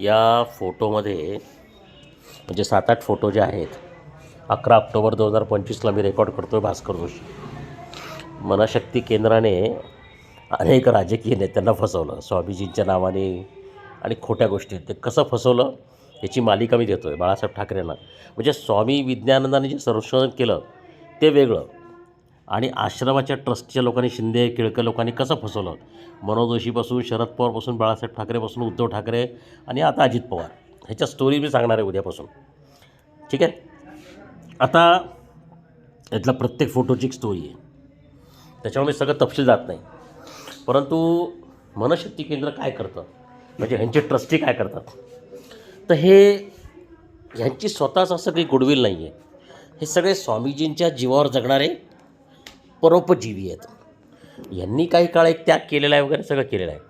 या फोटोमध्ये म्हणजे सात आठ फोटो जे आहेत अकरा ऑक्टोबर दोन हजार पंचवीसला मी रेकॉर्ड करतो आहे भास्कर जोशी. मनशक्ती केंद्राने अनेक राजकीय नेत्यांना फसवलं. स्वामीजींच्या नावाने आणि खोट्या गोष्टी ते कसं फसवलं याची मालिका मी देतो आहे बाळासाहेब ठाकरेंना. म्हणजे स्वामी विज्ञानंदाने जे संशोधन केलं ते वेगळं. आणि आश्रमाच्या ट्रस्टच्या लोकांनी शिंदे केळकर लोकांनी कसं फसवलं मनोज जोशीपासून शरद पवारपासून बाळासाहेब ठाकरेपासून उद्धव ठाकरे आणि आता अजित पवार. ह्याच्या स्टोरी मी सांगणार आहे उद्यापासून. ठीक आहे? आता यातला प्रत्येक फोटोची एक स्टोरी आहे. त्याच्यामुळे मी सगळं तपशील जात नाही. परंतु मनशक्ती केंद्र काय करतं? म्हणजे ह्यांचे ट्रस्टी काय करतात? तर हे ह्यांची स्वतःच असं काही गुडविल नाही आहे हे सगळे स्वामीजींच्या जीवावर जगणारे परोपजीवी आहेत. यांनी काही काळ एक त्याग केलेला आहे वगैरे सगळं केलेलं आहे.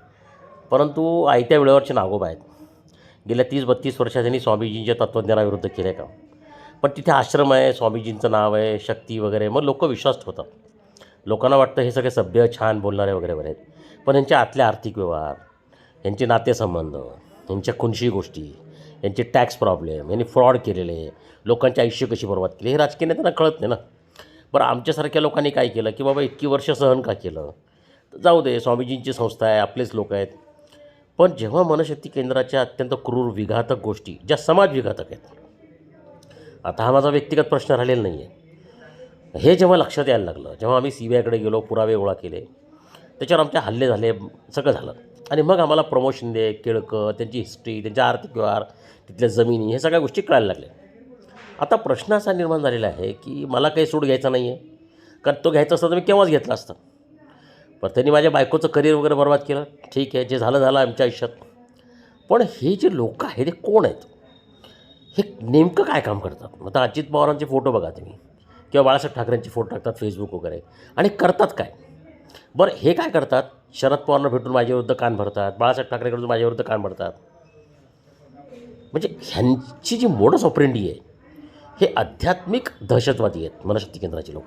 परंतु आयत्या वेळेवरचे नागोबा आहेत. गेल्या तीस बत्तीस वर्षात त्यांनी स्वामीजींच्या तत्त्वज्ञानाविरुद्ध केलं आहे का पण तिथे आश्रम आहे स्वामीजींचं नाव आहे शक्ती वगैरे मग लोक विश्वास ठेवतात लोकांना वाटतं हे सगळे सभ्य छान बोलणारे वगैरे वगैरे आहेत. पण यांचे आतले आर्थिक व्यवहार यांचे नातेसंबंध यांच्या खुनशी गोष्टी यांचे टॅक्स प्रॉब्लेम यांनी फ्रॉड केलेले लोकांचे आयुष्य कशी बरबाद केली हे राजकीय नेत्यांना कळत नाही ना. बरं आमच्यासारख्या लोकांनी काय केलं? की बाबा इतकी वर्ष सहन का केलं? तर जाऊ दे स्वामीजींची संस्था आहे आपलेच लोक आहेत. पण जेव्हा मनशक्ती केंद्राच्या अत्यंत क्रूर विघातक गोष्टी ज्या समाज विघातक आहेत आता हा माझा व्यक्तिगत प्रश्न राहिलेला नाही आहे हे जेव्हा लक्षात यायला लागलं जेव्हा आम्ही सी बी आयकडे गेलो पुरावे गोळा केले त्याच्यावर आमचे हल्ले झाले सगळं झालं. आणि मग आम्हाला प्रमोशन दे केळकं त्यांची हिस्ट्री त्यांच्या आर्थिक व्यवहार तिथल्या जमिनी हे सगळ्या गोष्टी कळायला लागल्या. आता प्रश्न असा निर्माण झालेला आहे की मला काही सूट घ्यायचा नाही आहे कारण तो घ्यायचा असता तर मी केव्हाच घेतला असता. पण त्यांनी माझ्या बायकोचं करिअर वगैरे बर्बाद केलं. ठीक आहे जे झालं झालं आमच्या आयुष्यात. पण हे जे लोक आहेत हे कोण आहेत? हे नेमकं काय काम करतात? आता अजित पवारांचे फोटो बघा तुम्ही. किंवा बाळासाहेब ठाकरेंचे फोटो टाकतात फेसबुक वगैरे. आणि करतात काय? बरं हे काय करतात? शरद पवारनं भेटून माझ्याविरुद्ध कान भरतात. बाळासाहेब ठाकरेकडून माझ्याविरुद्ध कान भरतात. म्हणजे ह्यांची जी मोडस ऑपरेंडी आहे हे आध्यात्मिक दहशतवादी आहेत मनशक्ती केंद्राचे लोक.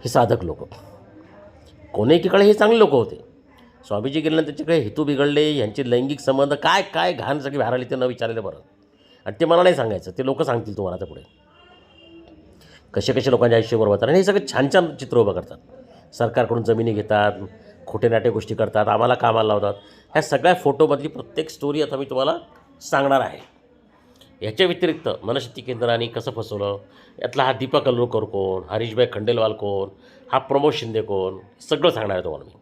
हे साधक लोक. कोणी एकीकडे हे चांगले लोक होते? स्वामीजी गेल्यानंतर त्यांच्याकडे हेतू बिघडले यांचे लैंगिक संबंध काय काय घाण सगळी बाहेर ते न विचारलेलं बरं. आणि ते मला नाही सांगायचं ते लोक सांगतील तुम्हाला आता पुढे. कसे कसे लोकांच्या आयुष्यावर होतात? आणि हे सगळे छान छान चित्र उभं करतात. सरकारकडून जमिनी घेतात खोटे नाटे गोष्टी करतात आम्हाला कामाला लावतात. ह्या सगळ्या फोटोमधली प्रत्येक स्टोरी आता मी तुम्हाला सांगणार आहे. ह्याच्या व्यतिरिक्त मनशक्ती केंद्राने कसं फसवलं? यातला हा दीपक अल्लूकर कोण? हरीशभाई खंडेलवाल कोण? हा प्रमोद शिंदे कोण? सगळं सांगणार आहे तुम्हाला मी.